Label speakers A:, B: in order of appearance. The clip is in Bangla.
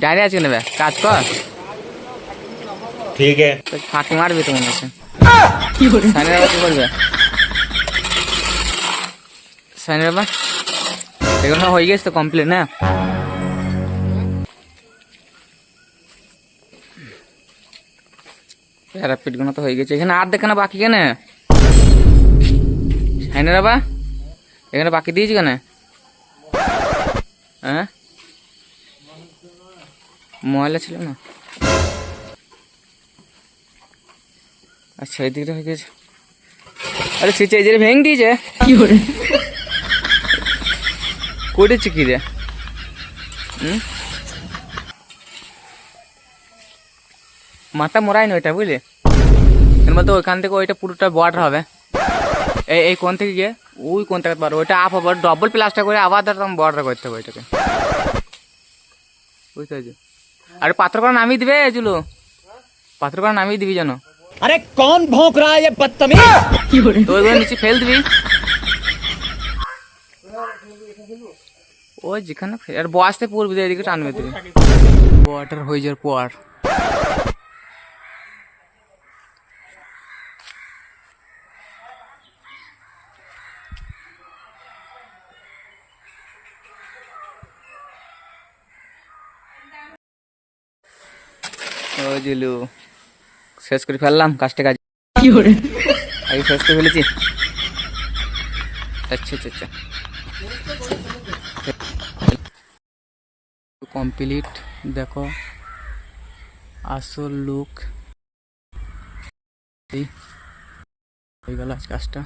A: ডাইরে আজকে নেবে কাজ কর।
B: ঠিক
A: আছে। ফাঁক মারবে তোমার কাছে কি করবে সানি বাবা কি করবে? সানি বাবা এগুলো হয়ে গেছে তো কমপ্লিট না? প্যারাপিটগুলো তো হয়ে গেছে। এখানে আর দেখে না বাকি কেন? সাইনের বাবা এখানে বাকি দিয়েছি কেন? হ্যাঁ? ময়লা ছিল না? আচ্ছা এই দিকটা হয়ে গেছে। আরে এই যে ভেঙে দিয়েছে। কি করে? করেছে কি রে? হুম? মাথা মরাই না ওইটা বুঝলি? এর মধ্যে ওইখান থেকে ওইটা পুরোটা বর্ডার হবে। এই এই কোন থেকে গিয়ে? ওই কোন থেকে পারো ওইটা আপ হবে ডবল প্লাস্টার করে আবার একদম বর্ডার করতে হবে ওইটাকে। বুঝতে আরে পাথর করে নামিয়ে দিবে চুলো পাথর করে নামিয়ে দিবি জানো
B: আরে কোন ভোঁক রা এ বদতমিজ? কি করে
A: তো ওই নিচে ফেল দিবি। ও যেখানে আর বসতে পড়বি এদিকে টানবে তুমি ওয়াটার হয়ে যাওয়ার পর। ও জিলু শেষ করে ফেললাম কাজটা কাজ আগে শেষ করে ফেলেছি। আচ্ছা আচ্ছা আচ্ছা। কমপ্লিট দেখো। আসল লুক। হয়ে গেল আজ কাজটা।